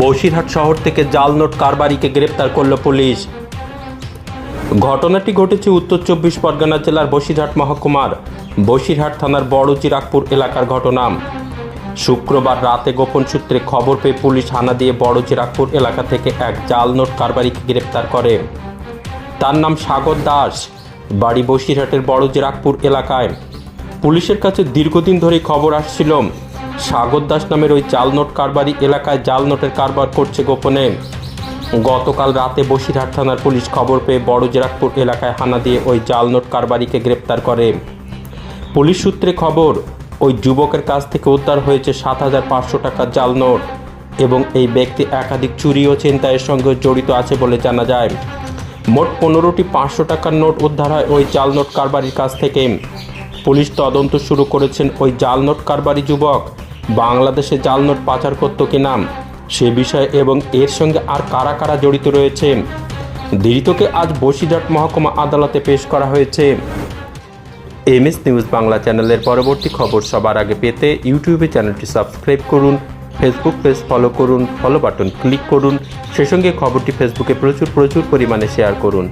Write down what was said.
বসিরহাট শহর থেকে জাল নোট কারবারিকে গ্রেপ্তার করল পুলিশ। ঘটনাটি ঘটেছে উত্তর চব্বিশ পরগনা জেলার বসিরহাট মহকুমার বসিরহাট থানার বড় চিরাগপুর এলাকার ঘটনা। শুক্রবার রাতে গোপন সূত্রে খবর পেয়ে পুলিশ হানা দিয়ে বড় চিরাগপুর এলাকা থেকে এক জাল নোট কারবারিকে গ্রেপ্তার করে। তার নাম সাগর দাস। বাড়ি বসিরহাটের বড় জিরাকপুর এলাকায়। পুলিশের কাছে দীর্ঘদিন ধরেই খবর আসছিল সাগর দাস নামের ওই জাল নোট কারবারি এলাকায় জাল নোটের কারবার করছে গোপনে। গতকাল রাতে বসিরহাট থানার পুলিশ খবর পেয়ে বড় জেরাকপুর এলাকায় হানা দিয়ে ওই জাল নোট কারবারিকে গ্রেপ্তার করে। পুলিশ সূত্রে খবর, ওই যুবকের কাছ থেকে উদ্ধার হয়েছে সাত হাজার পাঁচশো টাকার জাল নোট এবং এই ব্যক্তি একাধিক চুরি ও ছিনতাইয়ের সঙ্গে জড়িত আছে বলে জানা যায়। মোট পনেরোটি পাঁচশো টাকার নোট উদ্ধার হয় ওই জাল নোট কারবারির কাছ থেকে। পুলিশ তদন্ত শুরু করেছেন ওই জাল নোট কারবারি যুবক। বাংলাদেশে জাল নোট পাচার করত কি নাম সে বিষয়ে এবং এর সঙ্গে আর কারা কারা জড়িত রয়েছে? ধৃতকে আজ বসিরহাট মহকুমা আদালতে পেশ করা হয়েছে। এমএস নিউজ বাংলা চ্যানেলের পরবর্তী খবর সবার আগে পেতে ইউটিউবে চ্যানেলটি সাবস্ক্রাইব করুন, ফেসবুক পেজ ফলো করুন, ফলো বাটন ক্লিক করুন, সে সঙ্গে খবরটি ফেসবুকে প্রচুর প্রচুর পরিমাণে শেয়ার করুন।